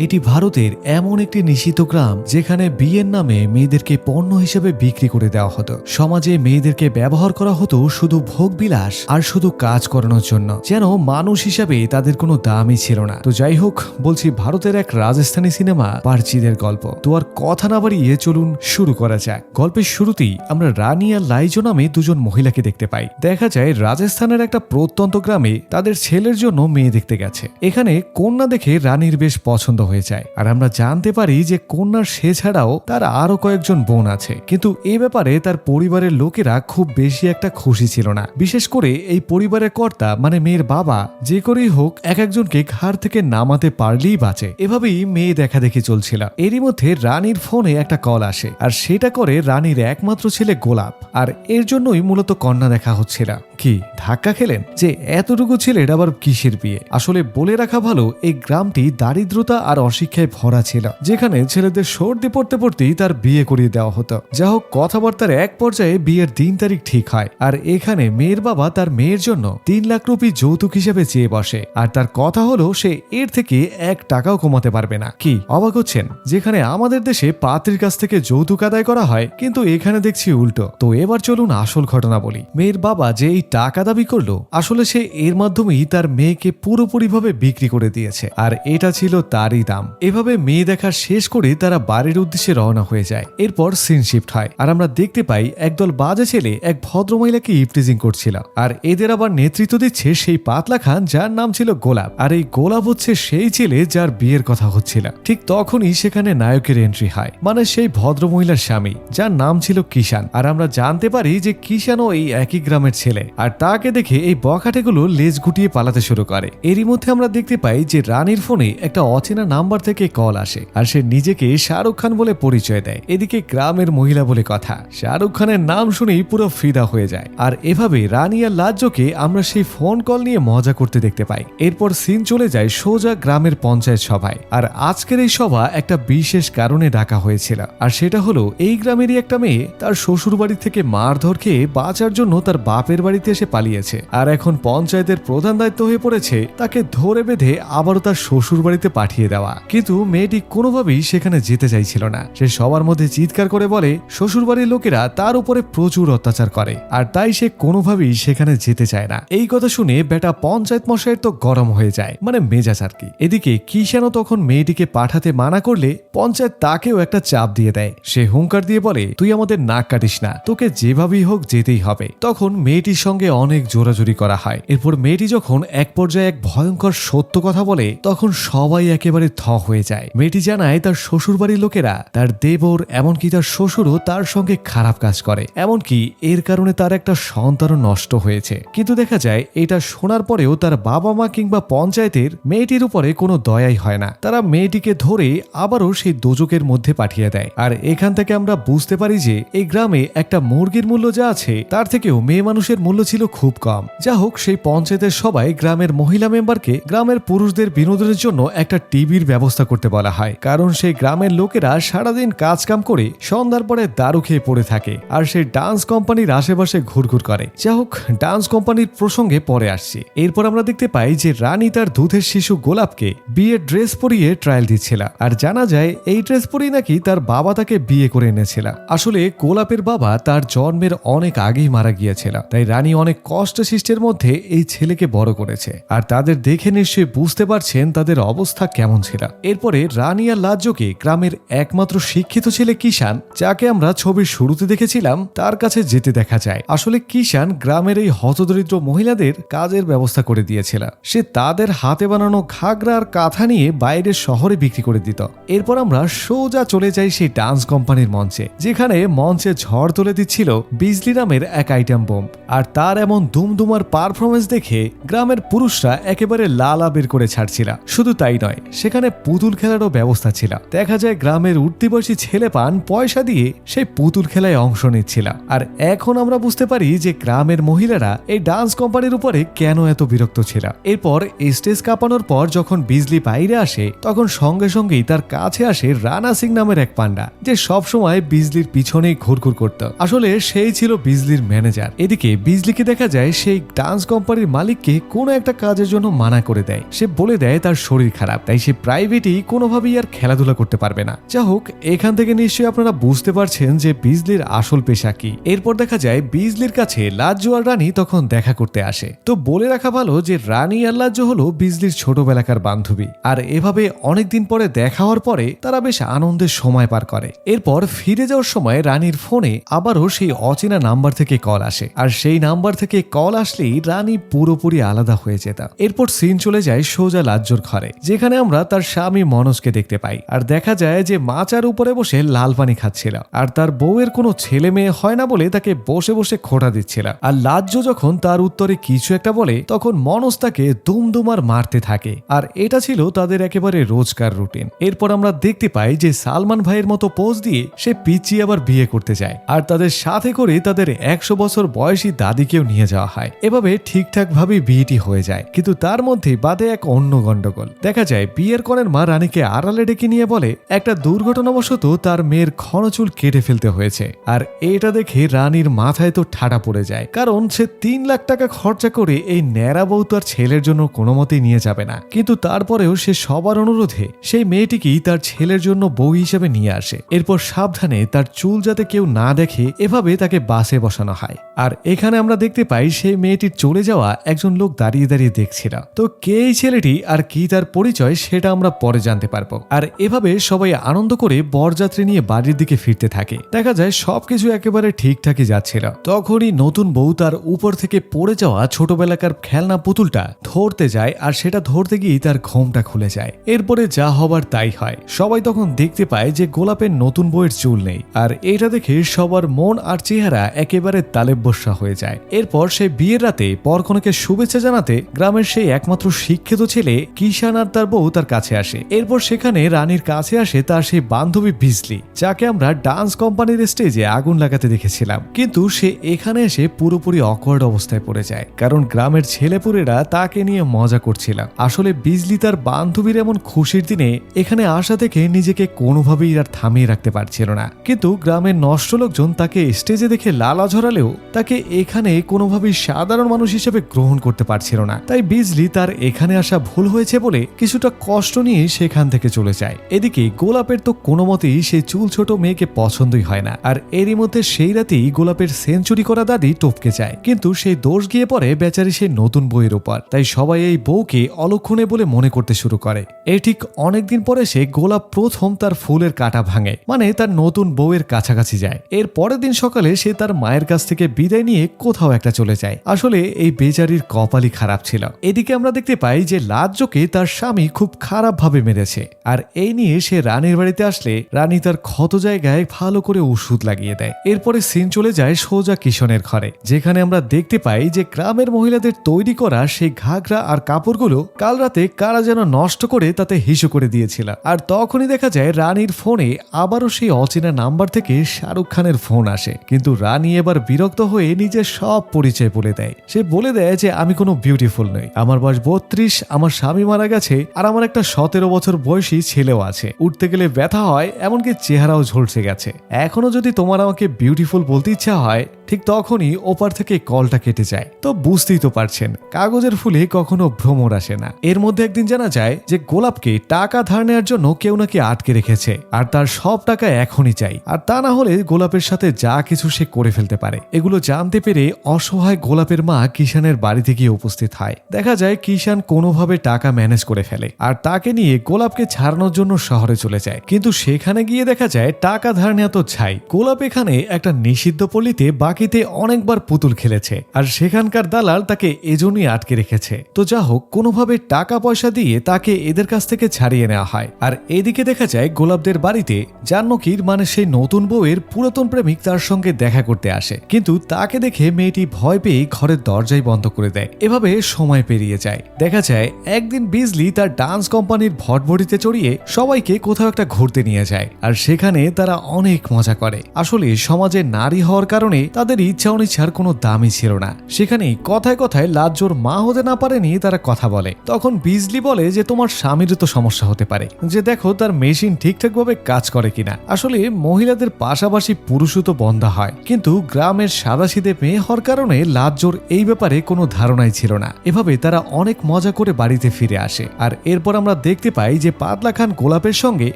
এটি ভারতের এমন একটি নিষিদ্ধ গ্রাম যেখানে বিয়ের নামে মেয়েদেরকে পণ্য হিসেবে বিক্রি করে দেওয়া হতো। সমাজে মেয়েদেরকে ব্যবহার করা হতো শুধু ভোগ বিলাস আর শুধু কাজ করানোর জন্য। যেন মানুষ হিসাবে তাদের কোনো দামই ছিল না। তো যাই হোক, বলছি ভারতের এক রাজস্থানী সিনেমা, পার্চিদের গল্প। তো আর কথা না বাড়িয়ে চলুন শুরু করা যাক। গল্পের শুরুতেই আমরা রানী আর লাইজো নামে দুজন মহিলাকে দেখতে পাই। দেখা যায় রাজস্থানের একটা প্রত্যন্ত গ্রামে তাদের ছেলের জন্য মেয়ে দেখতে গেছে। এখানে কন্যা দেখে রানীর বেশ পছন্দ হয়ে যায়। আর আমরা জানতে পারি যে কন্যার সে ছাড়াও তার আরও কয়েকজন বোন আছে। কিন্তু এ ব্যাপারে তার পরিবারের লোকেরা খুব বেশি একটা খুশি ছিল না। বিশেষ করে এই পরিবারের কর্তা মানে মেয়ের বাবা, যে করেই হোক এক একজনকে ঘাড় থেকে নামাতে পারলেই বাঁচে। এভাবেই মেয়ে দেখা দেখি চলছিল। এরই মধ্যে রানীর ফোনে একটা কল আসে। আর সেটা করে রানীর একমাত্র ছেলে গোলাপ। আর এর জন্যই মূলত কন্যা দেখা হচ্ছিল। কি, ধাক্কা খেলেন? যে এতটুকু ছেলের আবার কিসের বিয়ে? আসলে বলে রাখা ভালো, এই গ্রামটি দারিদ্রতা আর অশিক্ষায় ভরা ছিল, যেখানে ছেলেদের সর্দি পড়তে পড়তেই তার বিয়ে করিয়ে দেওয়া হতো। যা হোক, কথাবার্তার এক পর্যায়ে বিয়ের দিন তারিখ ঠিক হয়, আর এখানে মেয়ের বাবা তার মেয়ের জন্য তিন লাখ রুপি যৌতুক হিসেবে চেয়ে বসে, আর তার কথা হলো, সে এর থেকে এক টাকাও কমাতে পারবে না। কি, অবাক হচ্ছেন? যেখানে আমাদের দেশে পাত্রীর কাছ থেকে যৌতুক আদায় করা হয়, কিন্তু এখানে দেখছি উল্টো। তো এবার চলুন আসল ঘটনা বলি। মেয়ের বাবা যে এই টাকা দাবি করল, আসলে সে এর মাধ্যমেই তার মেয়েকে পুরোপুরিভাবে বিক্রি করে দিয়েছে, আর এটা ছিল তারই দাম। এভাবে মেয়ে দেখা শেষ করে তারা বাড়ির উদ্দেশ্যে রওনা হয়ে যায়। এরপর সিন শিফট হয়। আর আমরা দেখতে পাই একদল বাজে ছেলে এক ভদ্রমহিলাকে ইফটিজিং করছিল। আর এদের আবার নেতৃত্ব দিচ্ছে সেই পাতলা খান যার নাম ছিল গোলাপ। আর এই গোলাপ হচ্ছে সেই ছেলে যার বিয়ের কথা হচ্ছিল। ঠিক তখনই সেখানে নায়কের এন্ট্রি হয়। মানে সেই ভদ্রমহিলার স্বামী, যার নাম ছিল কিষান আর আমরা জানতে পারি যে কিষানও এই একই গ্রামের ছেলে। আর তাকে দেখে এই বখাটেগুলো লেজ গুটিয়ে পালাতে শুরু করে। এরই মধ্যে আমরা দেখতে পাই যে রানীর ফোনে একটা অচেনা নাম্বার থেকে কল আসে আর সে নিজেকে শাহরুখ খান বলে পরিচয় দেয়। এদিকে গ্রামের মহিলা বলে কথা, শাহরুখ খানের নাম শুনেই পুরো ফিদা হয়ে যায়। আর এভাবে রানী আর লাজ্জকে আমরা সেই ফোন কল নিয়ে মজা করতে দেখতে পাই। এরপর সিন চলে যায় সোজা গ্রামের পঞ্চায়েত সভায়। আর আজকের এই সভা একটা বিশেষ কারণে ডাকা হয়েছিল। আর সেটা হলো, এই গ্রামেরই একটা মেয়ে তার শ্বশুর বাড়ি থেকে মারধর খেয়ে বাঁচার জন্য তার বাপের বাড়িতে এসে পালিয়েছে। আর এখন পঞ্চায়েতের প্রধান দায়িত্ব হয়ে পড়েছে, তাকে ধরে বেঁধে আবারও তার শ্বশুর বাড়িতে পাঠিয়ে দেওয়া। কিন্তু মেয়েটি কোনোভাবেই সেখানে যেতে চাইছিল না। সে সবার মধ্যে চিৎকার করে বলে শ্বশুর বাড়ির লোকেরা তার উপরে প্রচুর অত্যাচার করে, আর তাই সে কোনোভাবেই সেখানে যেতে চায় না। এই কথা শুনে বেটা পঞ্চায়েত মশাইয়ের তো গরম হয়ে যায় মানে মেজাজ আর কি। এদিকে কিষানও তখন মেয়েটিকে পাঠাতে মানা করলে পঞ্চায়েত তাকেও একটা চাপ দিয়ে দেয়। সে হুঙ্কার দিয়ে বলে, তুই আমাদের নাক কাটিস না, তোকে যেভাবেই হোক যেতেই হবে। তখন মেয়েটির সঙ্গে অনেক জোরাজুরি করা হয়। এরপর মেয়েটি যখন এক পর্যায়ে এক ভয়ঙ্কর সত্য কথা বলে, তখন সবাই একেবারে থ হয়ে যায়। মেয়েটি জানায়, তার শ্বশুর বাড়ির লোকেরা, তার দেবর, এমনকি তার শ্বশুরও তার সঙ্গে খারাপ কাজ করে। এমনকি এর কারণে তার একটা সন্তানও নষ্ট হয়েছে। কিন্তু দেখা যায়, এটা শোনার পরেও তার বাবা মা কিংবা পঞ্চায়েতের মেয়েটির উপরে কোনো দয়াই হয় না। তারা মেয়েটিকে ধরে আবারও সেই দোজকের মধ্যে পাঠিয়ে দেয়। আর এখান থেকে আমরা বুঝতে পারি যে, এই গ্রামে একটা মুরগির মূল্য যা আছে, তার থেকেও মেয়ে মানুষের মূল্য ছিল খুব কম। যা হোক, সেই পঞ্চায়েতের সবাই গ্রামের মহিলা মেম্বারকে গ্রামের পুরুষদের বিনোদনের জন্য একটা টিভির ব্যবস্থা করতে বলা হয়। কারণ সেই গ্রামের লোকেরা সারাদিন কাজ কাম করে সন্ধ্যার পরে দারু খেয়ে পড়ে থাকে আর সেই ডান্স কোম্পানির আশেপাশে ঘুরঘুর করে। যা হোক, ডান্স কোম্পানির প্রসঙ্গে পরে আসছে। এরপর আমরা দেখতে পাই যে রানী তার দুধের শিশু গোলাপকে বিয়ের ড্রেস পরিয়ে ট্রায়াল দিচ্ছিল। আর জানা যায়, এই ড্রেস পরিয়ে নাকি তার বাবা তাকে বিয়ে করে এনেছিল। আসলে গোলাপের বাবা তার জন্মের অনেক আগেই মারা গিয়েছিল। তাই রানী অনেক কষ্ট সৃষ্টির মধ্যে এই ছেলেকে বড় করেছে। আর তাদের দেখে নিশ্চয়ই বুঝতে পারছেন তাদের অবস্থা কেমন ছিল। এরপরে রানী আর লাজ্জকে গ্রামের একমাত্র শিক্ষিত ছেলে কিষান যাকে আমরা ছবির শুরুতে দেখেছিলাম, তার কাছে যেতে দেখা যায়। আসলে কিষান গ্রামের এই হতদরিদ্র মহিলাদের কাজের ব্যবস্থা করে দিয়েছিল। সে তাদের হাতে বানানো ঘাগরা আর কাঁথা নিয়ে বাইরের শহরে বিক্রি করে দিত। এরপর আমরা সোজা চলে যাই সেই ডান্স কোম্পানির মঞ্চে, যেখানে মঞ্চে ঝড় তুলে দিচ্ছিল বিজলি নামের এক আইটেম বোম। আর তার এমন দুমদুমার পারফরমেন্স দেখে গ্রামের পুরুষরা একেবারে লালা বের করে ছাড়ছিল। শুধু তাই নয়, সেখানে পুতুল খেলারও ব্যবস্থা ছিল। দেখা যায় গ্রামের উঠতি ছেলে পান পয়সা দিয়ে সেই পুতুল খেলায় অংশ নিচ্ছিল। আর এখন আমরা বুঝতে পারি যে গ্রামের মহিলারা এই ডান্স কোম্পানির উপরে কেন এত বিরক্ত ছিল। এরপর স্টেজ কাঁপানোর পর যখন বিজলি বাইরে আসে, তখন সঙ্গে সঙ্গেই তার কাছে আসে রানা সিং নামের এক পান্ডা, যে সবসময় বিজলির পিছনেই ঘুরঘুর করত। আসলে সেই ছিল বিজলির ম্যানেজার। এদিকে বিজলিকে দেখা যায় সেই ডান্স কোম্পানির মালিককে কোনো একটা কাজের জন্য মানা করে দেয়। সে বলে দেয় তার শরীর খারাপ, তাই সে প্রাইভেটই কোনোভাবেই আর খেলাধুলা করতে পারবে না। যা হোক, এখান থেকে নিশ্চয়ই আপনারা বুঝতে পারছেন যে বিজলির আসল পেশা কি। এরপর দেখা যায়, বিজলির কাছে লাজ্জু আর রানী তখন দেখা করতে আসে। তো বলে রাখা ভালো যে, রানী আর লাজ্জু হলো বিজলির ছোটবেলাকার বান্ধবী। আর এভাবে অনেকদিন পরে দেখা হওয়ার পরে তারা বেশ আনন্দের সময় পার করে। এরপর ফিরে যাওয়ার সময় রানীর ফোনে আবারও সেই অচেনা নাম্বার থেকে কল আসে। আর সেই নাম্বার থেকে কল আসলেই রানী পুরোপুরি আলাদা হয়ে যেত এরপর সিন চলে যায় সোজা লাজ্জুর ঘরে, যেখানে আমরা তার স্বামী মনোজকে দেখতে পাই। আর দেখা যায় যে মাচার উপরে বসে লাল পানি খাচ্ছিল। আর তার বউয়ের কোনো ছেলে মেয়ে হয় না বলে তাকে বসে বসে খোটা দিচ্ছিল। আর লাজ্জু যখন তার উত্তরে কিছু একটা বলে, তখন মনোজ তাকে দুমদুমার মারতে থাকে। আর এটা ছিল তাদের একেবারে রোজকার রুটিন। এরপর আমরা দেখতে পাই যে সালমান ভাইয়ের মতো পোজ দিয়ে সে পিচি আবার বিয়ে করতে যায়। আর তাদের সাথে করে তাদের একশো বছর বয়সী দাদিকেও নিয়ে যাওয়া হয়। এভাবে ঠিকঠাক ভাবে বিয়েটি হয়ে যায়। কিন্তু তার মধ্যে বাদে এক অন্য গন্ডগোল। দেখা যায় বিয়ের কনের মা রানীকে আড়ালে ডেকে নিয়ে বলে, একটা দুর্ঘটনাবশত তার মেয়ের ক্ষণচুল কেটে ফেলতে হয়েছে। আর এটা দেখে রানীর মাথায় তো ঠাডা পড়ে যায়। কারণ সে তিন লাখ টাকা খরচা করে এই ন্যাড়া বউ তার ছেলের জন্য কোনো মতেই নিয়ে যাবে না। কিন্তু তারপরেও সে সবার অনুরোধে সেই মেয়েটিকেই তার ছেলের জন্য বউ হিসেবে নিয়ে আসে। এরপর সাবধানে তার চুল যাতে কেউ না দেখে, এভাবে তাকে বাসে বসানো হয়। আর এখানে আমরা দেখতে পাই সেই মেয়েটির চলে যাওয়া একজন লোক দাঁড়িয়ে দাঁড়িয়ে দেখছিল তো কে এই ছেলেটি আর কি তার পরিচয় সেটা আমরা পরে জানতে পারব। আর এভাবে সবাই আনন্দ করে বরযাত্রী নিয়ে বাড়ির দিকে ফিরতে থাকে। দেখা যায় সবকিছু একেবারে ঠিকঠাকই যাচ্ছিল। তখনই নতুন বউ তার উপর থেকে পড়ে যাওয়া ছোটবেলাকার খেলনা পুতুলটা ধরতে যায় আর সেটা ধরতে গিয়ে তার ঘোমটা খুলে যায়। এরপরে যা হবার তাই হয়। সবাই তখন দেখতে পায় যে গোলাপের নতুন বইয়ের চুল নেই। আর এটা দেখে সবার মন আর চেহারা একেবারে তালেব্বসা হয়ে যায়। এরপর সে বিয়ের রাতে পরকনকে শুভেচ্ছা জানাতে গ্রামের সেই একমাত্র শিক্ষিত ছেলে কিষান আর তার বউ তার কাছে আসে। এরপর সেখানে রানীর কাছে আসে তার সেই বান্ধবী বিজলি, যাকে আমরা ডান্স কোম্পানির স্টেজে আগুন লাগাতে দেখেছিলাম। কিন্তু সে এখানে এসে পুরোপুরি অকওয়ার্ড অবস্থায় পড়ে যায়, কারণ গ্রামের ছেলেপুরেরা তাকে নিয়ে মজা করছিলাম। আসলে বিজলি তার বান্ধবীর এমন খুশির দিনে এখানে আসা থেকে নিজেকে কোনোভাবেই আর থামিয়ে রাখতে পারছিল না। কিন্তু গ্রামের নষ্ট লোকজন তাকে স্টেজে দেখে লালা ঝরালেও তাকে এখানে কোনোভাবেই সাধারণ মানুষ হিসেবে গ্রহণ করতে পারছিল না। তাই বিজলি তার এখানে আসা ভুল হয়েছে বলে কিছুটা কষ্ট নিয়ে সেখান থেকে চলে যায়। এদিকে গোলাপের তো কোনো মতেই সেই চুল ছোট মেয়েকে পছন্দই হয় না। আর এরই মধ্যে সেই রাতেই গোলাপের সেঞ্চুরি করা দাদি টপকে যায়। কিন্তু সেই দোষ গিয়ে পড়ে বেচারি সেই নতুন বইয়ের উপর। তাই সবাই এই বউকে অলক্ষণে বলে মনে করতে শুরু করে। এই ঠিক অনেকদিন পরে সে গোলাপ প্রথম তার ফুলের কাটা ভাঙে। মানে তার নতুন বউয়ের কাছাকাছি যায়। এর পরের দিন সকালে সে তার মায়ের কাছ থেকে বিদায় নিয়ে কোথাও একটা চলে যায়। আসলে এই বেচারির কপালই খারাপ ছিল। এদিকে আমরা দেখতে পাই যে লাজ্জকে তার স্বামী খুব খারাপভাবে মেরেছে। আর এই নিয়ে সে রানীর বাড়িতে আসলে রানী তার ক্ষত জায়গায় ভালো করে ওষুধ লাগিয়ে দেয়। এরপরে সিন চলে যায় সোজা কিশনের ঘরে, যেখানে আমরা দেখতে পাই যে গ্রামের মহিলাদের তৈরি করা সেই ঘাগরা আর কাপড়গুলো কাল রাতে কারা যেন নষ্ট করে তাতে হিসু করে দিয়েছিল। আর তখনই দেখা যায় রানীর ফোনে আবারও সেই অচেনা নাম্বার থেকে শাহরুখ খানের ফোন আসে। কিন্তু রানী এবার বিরক্ত হয়ে নিজের সব পরিচয় বলে দেয়। সে বলে দেয় যে, আমি কোনো বিউটিফুল নই। আমার বয়স বত্রিশ, আমার স্বামী মারা গেছে, আর আমার একটা সতেরো বছর বয়সী ছেলেও আছে। উঠতে গেলে ব্যথা হয়, এমনকি চেহারাও ঝলসে গেছে। এখনও যদি তোমার আমাকে বিউটিফুল বলতে ইচ্ছা হয় ঠিক তখনই ওপার থেকে কলটা কেটে যায়। তো বুঝতেই তো পারছেন, কাগজের ফুলে কখনো ভ্রমর আসে না। এর মধ্যে একদিন জানা যায় যে গোলাপকে টাকা ধার নেওয়ার জন্য কেউ নাকি আটকে রেখেছে, আর তার সব টাকা এখনই চাই। আর তা না হলে গোলাপের সাথে যা কিছু সে করে ফেলতে পারে। এগুলো জানতে পেরে অসহায় গোলাপের মা কিষানের বাড়িতে গিয়ে উপস্থিত হয়। দেখা যায় কিষান কোনোভাবে টাকা ম্যানেজ করে ফেলে, আর তাকে নিয়ে গোলাপকে ছাড়ানোর জন্য শহরে চলে যায়। কিন্তু সেখানে গিয়ে দেখা যায় টাকা ধার নেওয়া তো ছাই। গোলাপ এখানে একটা নিষিদ্ধ পল্লীতে বাকিতে অনেকবার পুতুল খেলেছে, আর সেখানকার দালাল তাকে এজন্যই আটকে রেখেছে। তো যা হোক, কোনোভাবে টাকা পয়সা দিয়ে তাকে এদের কাছ থেকে ছাড়িয়ে নেওয়া হয়। আর এদিকে দেখা যায়, গোলাপদের বাড়িতে জাহ্নকীর মানে সেই নতুন বউয়ের পুরাতন প্রেমিক, তার সঙ্গে দেখা করতে আসে। কিন্তু তাকে দেখে মেয়েটি ভয় পেয়ে ঘরের দরজাই বন্ধ করে দেয়। এভাবে সময় পেরিয়ে যায়। দেখা যায়, একদিন বিজলি তার ডান্স কোম্পানির ভটভটিতে চড়িয়ে সবাইকে কোথাও একটা ঘুরতে নিয়ে যায়। আর সেখানে তারা অনেক মজা করে। আসলে সমাজে নারী হওয়ার কারণে তাদের তাদের ইচ্ছা অনিচ্ছার কোনো দামই ছিল না। সেখানেই কথায় কথায় লাজ্জোর মা হতে না পারেনি তারা কথা বলে। তখন বিজলি বলে যে, তোমার স্বামীরও তো সমস্যা হতে পারে। যে দেখো, তার মেশিন ঠিকঠাকভাবে কাজ করে কিনা। আসলে মহিলাদের পাশাপাশি পুরুষও তো বন্ধা হয়। কিন্তু গ্রামের সাদাসিদে মেয়ে হওয়ার কারণে লাজ্জোর এই ব্যাপারে কোনো ধারণাই ছিল না। এভাবে তারা অনেক মজা করে বাড়িতে ফিরে আসে। আর এরপর আমরা দেখতে পাই যে, পাতলা খান গোলাপের সঙ্গে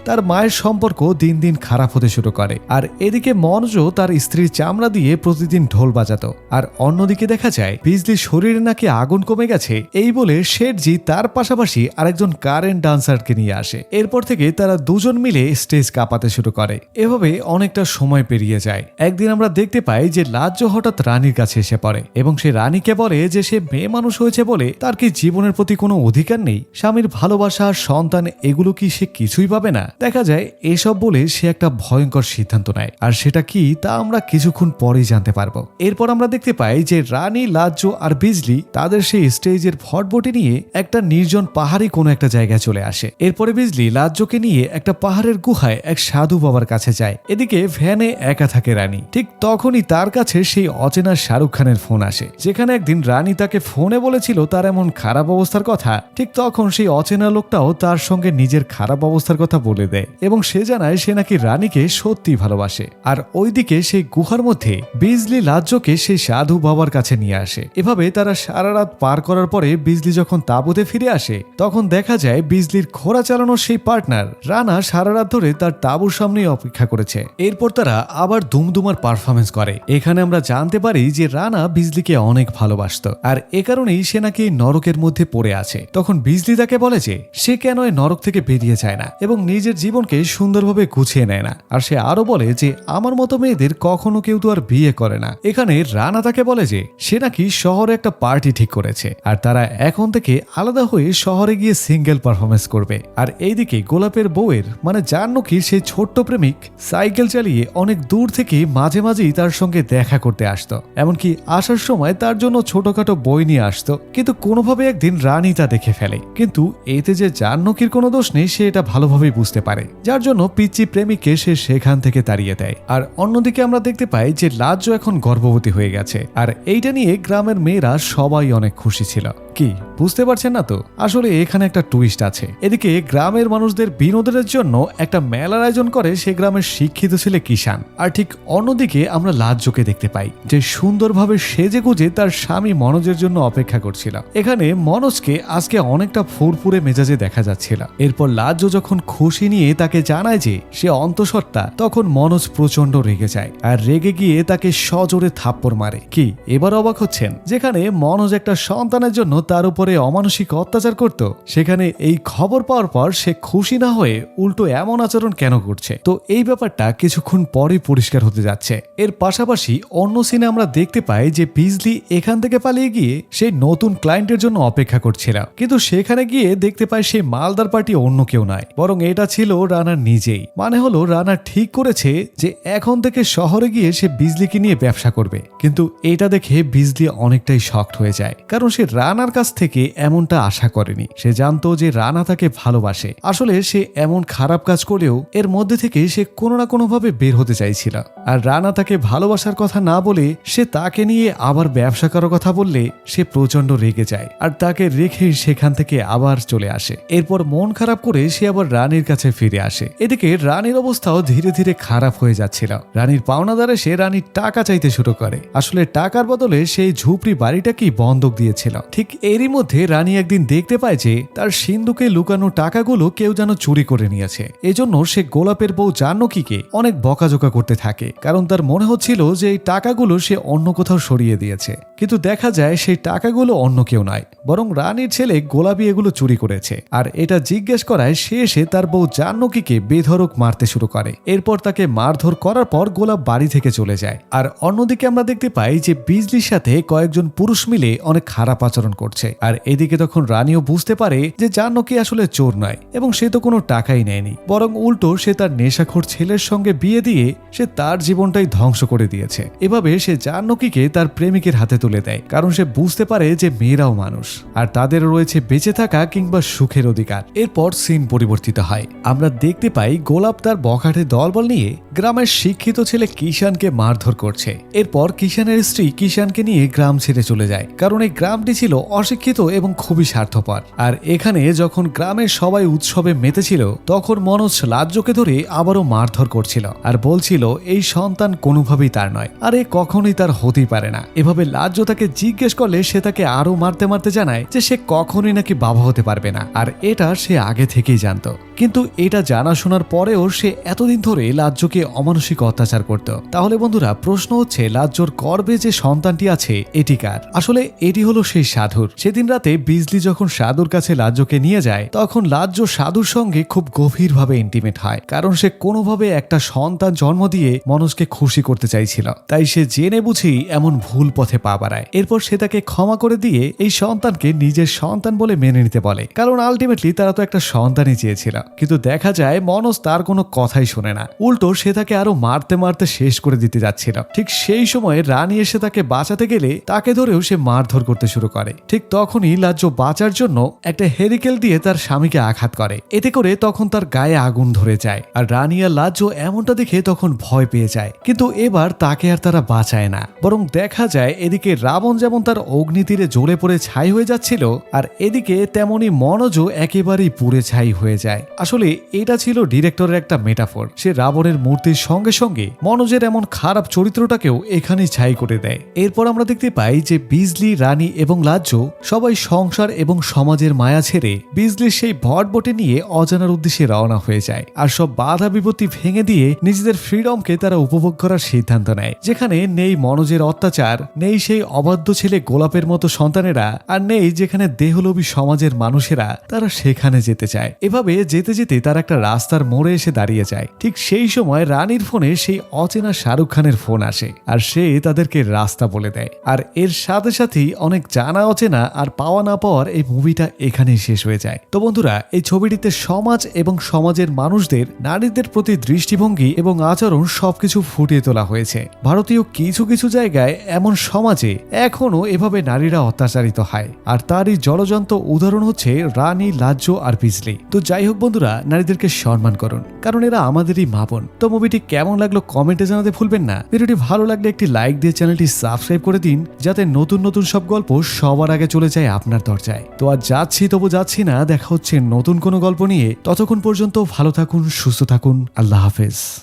তার মায়ের সম্পর্ক দিন দিন খারাপ হতে শুরু করে। আর এদিকে মনোজও তার স্ত্রীর চামড়া দিয়ে প্রতিদিন ঢোল বাজাতো। আর অন্যদিকে দেখা যায়, বিজলির শরীরে নাকি আগুন কমে গেছে, এই বলে শেঠজি তার পাশাপাশি আরেকজন কারেন্ট ডান্সারকে নিয়ে আসে। এরপর থেকে তারা দুজন মিলে স্টেজ কাঁপাতে শুরু করে। এভাবে অনেকটা সময় পেরিয়ে যায়। একদিন আমরা দেখতে পাই যে লাজ্জ হঠাৎ রানীর কাছে এসে পড়ে এবং সে রানীকে বলে যে সে মেয়ে মানুষ হয়েছে বলে তার কি জীবনের প্রতি কোনো অধিকার নেই? স্বামীর ভালোবাসা, সন্তান, এগুলো কি সে কিছুই পাবে না? দেখা যায়, এসব বলে সে একটা ভয়ঙ্কর সিদ্ধান্ত নেয়। আর সেটা কি তা আমরা কিছুক্ষণ পরেই জানতে পারব। এরপর আমরা দেখতে পাই যে রানী, লাজ্জ আর বিজলি তাদের সেই স্টেজের ফটবটি নিয়ে একটা নির্জন পাহাড়ি কোনো একটা জায়গায় চলে আসে। এরপরে বিজলি লাজ্জকে নিয়ে একটা পাহাড়ের গুহায় এক সাধু বাবার কাছে যায়। এদিকে ভ্যানে একা থাকে রানী। ঠিক তখনই তার কাছে সেই অচেনা শাহরুখ খানের ফোন আসে। যেখানে একদিন রানী তাকে ফোনে বলেছিল তার এমন খারাপ অবস্থার কথা। ঠিক তখন সেই অচেনা লোকটাও তার সঙ্গে নিজের খারাপ অবস্থার কথা বলে দেয় এবং সে জানায় সে নাকি রানীকে সত্যি ভালোবাসে। আর ওইদিকে সেই গুহার মধ্যে বিজলি লাজ্জকে সেই সাধু বাবার কাছে নিয়ে আসে। এভাবে তারা সারা রাত পার করার পরে বিজলি যখন তাঁবুতে ফিরে আসে, তখন দেখা যায় বিজলির ঘোড়া চালানোর সেই পার্টনার, রানা সারা রাত ধরে তার তাঁবুর সামনেই অপেক্ষা করেছে। এরপর তারা আবার দুমদুমার পারফরমেন্স করে। এখানে আমরা জানতে পারি যে রানা বিজলিকে অনেক ভালোবাসত। আর এ কারণেই সে নাকি নরকের মধ্যে পড়ে আছে। তখন বিজলি তাকে বলে যে, সে কেন নরক থেকে বেরিয়ে যায় না এবং নিজের জীবনকে সুন্দরভাবে গুছিয়ে নেয় না। আর সে আরও বলে যে, আমার মতো মেয়েদের কখনো কেউ তো আর বিয়ে করে না। এখানে রানা তাকে বলে যে, সে নাকি শহরে একটা পার্টি ঠিক করেছে, আর তারা এখন থেকে আলাদা হয়ে শহরে গিয়ে সিঙ্গেল পারফরমেন্স করবে। আর এইদিকে গোলাপের বউয়ের মানে জাহ্নকীর সেই ছোট্ট প্রেমিক, সাইকেল চালিয়ে অনেক দূর থেকে মাঝে মাঝেই তার সঙ্গে দেখা করতে আসতো। এমনকি আসার সময় তার জন্য ছোটখাটো বই নিয়ে আসতো, কিন্তু কোনোভাবে একদিন রানী তা দেখে ফেলে। কিন্তু এতে যে জাহ্নকীর কোনো দোষ নেই, সে এটা ভালোভাবেই বুঝতে পারে। যার জন্য পিচ্চি প্রেমিককে সে সেখান থেকে তাড়িয়ে দেয়। আর অন্যদিকে আমরা দেখতে পাই যে লাজ্জ এখন গর্ভবতী হয়ে গেছে। আর এইটা নিয়ে গ্রামের মেয়েরা সবাই অনেক খুশি ছিল। কি? বুঝতে পারছেন না তো? আসলে এখানে একটা টুইস্ট আছে। এদিকে গ্রামের মানুষদের বিনোদনের জন্য একটা মেলার আয়োজন করে সে গ্রামের শিক্ষিত ছেলে কিষান আর ঠিক অন্যদিকে আমরা লাজ্জকে দেখতে পাই, যে সুন্দরভাবে সেজে গুজে তার স্বামী মনোজের জন্য অপেক্ষা করছিল। এখানে মনোজকে আজকে অনেকটা ফুরফুরে মেজাজে দেখা যাচ্ছিল। এরপর লাজ্জ যখন খুশি নিয়ে তাকে জানায় যে সে অন্তঃসত্ত্বা, তখন মনোজ প্রচণ্ড রেগে যায় আর রেগে গিয়ে তাকে সজোরে থাপ্পড় মারে। কি, এবার অবাক হচ্ছেন? যেখানে মনোজ একটা সন্তানের জন্য তার উপরে অমানসিক অত্যাচার করত। সেখানে এই খবর পাওয়ার পর সে খুশি না হয়ে উল্টো এমন আচরণ কেন করছে? তো এই ব্যাপারটা কিছুক্ষণ পরে পরিষ্কার হতে যাচ্ছে। এর পাশাপাশি অন্য সিনে আমরা দেখতে পাই যে বিজলি এখান থেকে পালিয়ে গিয়ে সেই নতুন ক্লায়েন্টের জন্য অপেক্ষা করছিল। কিন্তু সেখানে গিয়ে দেখতে পাই সেই মালদার পার্টি অন্য কেউ নয়, বরং এটা ছিল রানার নিজেই। মানে হলো, রানা ঠিক করেছে যে এখন থেকে শহরে গিয়ে সে বিজলিকে নিয়ে ব্যবসা করবে। কিন্তু এটা দেখে বিজলি অনেকটাই শক্ট হয়ে যায়। কারণ সে রানার কাছ থেকে এমনটা আশা করেনি। সে জানতো যে রানা তাকে ভালোবাসে। আসলে সে এমন খারাপ কাজ করেও এর মধ্যে থেকে সে কোনো না কোনোভাবে বের হতে চাইছিল। আর রানা তাকে ভালোবাসার কথা না বলে সে তাকে নিয়ে আবার ব্যবসা করার কথা বললে সে প্রচণ্ড রেগে যায়। আর তাকে রেখে সেখান থেকে আবার চলে আসে। এরপর মন খারাপ করে সে আবার রানীর কাছে ফিরে আসে। এদিকে রানীর অবস্থাও ধীরে ধীরে খারাপ হয়ে যাচ্ছিল। রানীর পাওনাদার এসে রানীর টাকা চাইতে শুরু করে। আসলে টাকার বদলে সেই ঝুপড়ি বাড়িটাকেই বন্ধক দিয়েছিল। ঠিক এরই মধ্যে রানী একদিন দেখতে পায় যে তার সিন্ধুকে লুকানো টাকাগুলো কেউ যেন চুরি করে নিয়েছে। এজন্য সে গোলাপের বউ জানকীকে অনেক বকাঝোকা করতে থাকে, কারণ তার মনে হচ্ছিল যে এই টাকাগুলো সে অন্য কোথাও সরিয়ে দিয়েছে। কিন্তু দেখা যায় সেই টাকাগুলো অন্য কেউ নয় বরং রানীর ছেলে গোলাপি এগুলো চুরি করেছে। আর এটা জিজ্ঞেস করায় সে এসে তার বউ জাহ্নকীকে বেধরক মারতে শুরু করে। এরপর তাকে মারধর করার পর গোলাপ বাড়ি থেকে চলে যায়। আর অন্যদিকে আমরা দেখতে পাই যে বিজলির সাথে কয়েকজন পুরুষ মিলে অনেক খারাপ আচরণ করছে। আর এদিকে তখন রানীও বুঝতে পারে যে জাহ্নকী আসলে চোর নয় এবং সে তো কোনো টাকাই নেয়নি। বরং উল্টো সে তার নেশাখোর ছেলের সঙ্গে বিয়ে দিয়ে সে তার জীবনটাই ধ্বংস করে দিয়েছে। এভাবে সে জাহ্নকীকে তার প্রেমিকের হাতে তুলে দেয়, কারণ সে বুঝতে পারে যে মেয়েরাও মানুষ। আর তাদের রয়েছে বেঁচে থাকা কিংবা সুখের অধিকার। এরপর সিন পরিবর্তিত হয়। আমরা দেখতে পাই গোলাপ তার বখাটে দলবল নিয়ে গ্রামের শিক্ষিত ছেলে কিষানকে মারধর করছে। এরপর কিষানের স্ত্রী কিষানকে নিয়ে গ্রাম ছেড়ে চলে যায়। কারণ এই গ্রামটি ছিল অশিক্ষিত এবং খুবই স্বার্থপর। আর এখানে যখন গ্রামের সবাই উৎসবে মেতেছিল, তখন মনোজ লাজ্জকে ধরে আবারও মারধর করছিল আর বলছিল, এই সন্তান কোনোভাবেই তার নয়। আর এ কখনোই তার হতেই পারে না। এভাবে লাজ্জ তাকে জিজ্ঞেস করলে সে তাকে আরও মারতে মারতে জানায় যে সে কখনোই নাকি বাবা হতে পারবে না। আর এটা সে আগে থেকেই জানতো। কিন্তু এটা জানা শোনার পরেও সে এতদিন ধরে লাজ্জকে অমানসিক অত্যাচার করত। তাহলে বন্ধুরা, প্রশ্ন হচ্ছে, লাজ্জর গর্বে যে সন্তানটি আছে, এটি কার? আসলে এটি হলো সেই সাধুর। সেদিন রাতে বিজলি যখন সাধুর কাছে লাজ্জকে নিয়ে যায়, তখন লাজ্জ সাধুর সঙ্গে খুব গভীরভাবে ইন্টিমেট হয়, কারণ সে কোনোভাবে একটা সন্তান জন্ম দিয়ে মনোজকে খুশি করতে চাইছিল। তাই সে জেনে বুঝেই এমন ভুল পথে পা বাড়ায়। এরপর সে তাকে ক্ষমা করে দিয়ে এই সন্তানকে নিজের সন্তান বলে মেনে নিতে বলে। কারণ আলটিমেটলি তারা তো একটা সন্তানই চেয়েছিল। কিন্তু দেখা যায় মনোজ তার কোনো কথাই শোনে না। উল্টো সে তাকে আরও মারতে মারতে শেষ করে দিতে যাচ্ছিল। ঠিক সেই সময় রানী এসে তাকে বাঁচাতে গেলে তাকে ধরেও সে মারধর করতে শুরু করে। ঠিক তখনই লাজ্জ বাঁচার জন্য একটা হেরিকেল দিয়ে তার স্বামীকে আঘাত করে। এতে করে তখন তার গায়ে আগুন ধরে যায়। আর রানী আর লাজ্জ এমনটা দেখে তখন ভয় পেয়ে যায়। কিন্তু এবার তাকে আর তারা বাঁচায় না। বরং দেখা যায় এদিকে রাবণ যেমন তার অগ্নিতীরে জ্বলে পড়ে ছাই হয়ে যাচ্ছিল, আর এদিকে তেমনি মনোজও একেবারেই পুড়ে ছাই হয়ে যায়। আসলে এটা ছিল ডিরেক্টরের একটা মেটাফোর। সে রাবণের মূর্তির সঙ্গে সঙ্গে মনোজের এমন খারাপ চরিত্রটাকেও এখানেই ছাই করে দেয়। এরপর আমরা দেখতে পাই যে বিজলি, রানী এবং লাজ্জ সবাই সংসার এবং সমাজের মায়া ছেড়ে বিজলির সেই ভটবটে নিয়ে অজানার উদ্দেশ্যে রওনা হয়ে যায়। আর সব বাধা বিপত্তি ভেঙে দিয়ে নিজেদের ফ্রিডমকে তারা উপভোগ করার সিদ্ধান্ত নেয়। যেখানে নেই মনোজের অত্যাচার, নেই সেই অবাধ্য ছেলে গোলাপের মতো সন্তানেরা, আর নেই যেখানে দেহলোভী সমাজের মানুষেরা, তারা সেখানে যেতে চায়। এভাবে যেতে যেতে তার একটা রাস্তার মোড়ে এসে দাঁড়িয়ে যায়। ঠিক সেই সময় রানীর ফোনে সেই অচেনা শাহরুখ খানের ফোন আসে, আর সে তাদেরকে রাস্তা বলে দেয়। আর এর সাথে সাথেই অনেক জানা অচেনা আর পাওয়া না পাওয়ার এই মুভিটা এখানেই শেষ হয়ে যায়। তো বন্ধুরা, এই ছবিটিতে সমাজ এবং সমাজের মানুষদের, নারীদের প্রতি দৃষ্টিভঙ্গি এবং আচরণ সবকিছু ফুটিয়ে তোলা হয়েছে। ভারতীয় কিছু কিছু জায়গায় এমন সমাজে এখনও এভাবে নারীরা অত্যাচারিত হয়। আর তারই জলজন্ত উদাহরণ হচ্ছে রানী লাজ্জ আর বিজলি। তো যাই হোক বন্ধুরা, নারীদেরকে সম্মান করুন, কারণ এরা আমাদেরই মা বোন। তো মুভিটি কেমন লাগল কমেন্টে জানাতে ভুলবেন না। ভিডিওটি ভালো লাগলে একটি লাইক দিয়ে চ্যানেলটি সাবস্ক্রাইব করে দিন, যাতে নতুন নতুন সব গল্প সবার আগে চলে যায় আপনার দরজায়। তো আর যাচ্ছি, তবু যাচ্ছি না। দেখা হচ্ছে নতুন কোনো গল্প নিয়ে। ততক্ষণ পর্যন্ত ভালো থাকুন, সুস্থ থাকুন। আল্লাহ হাফেজ।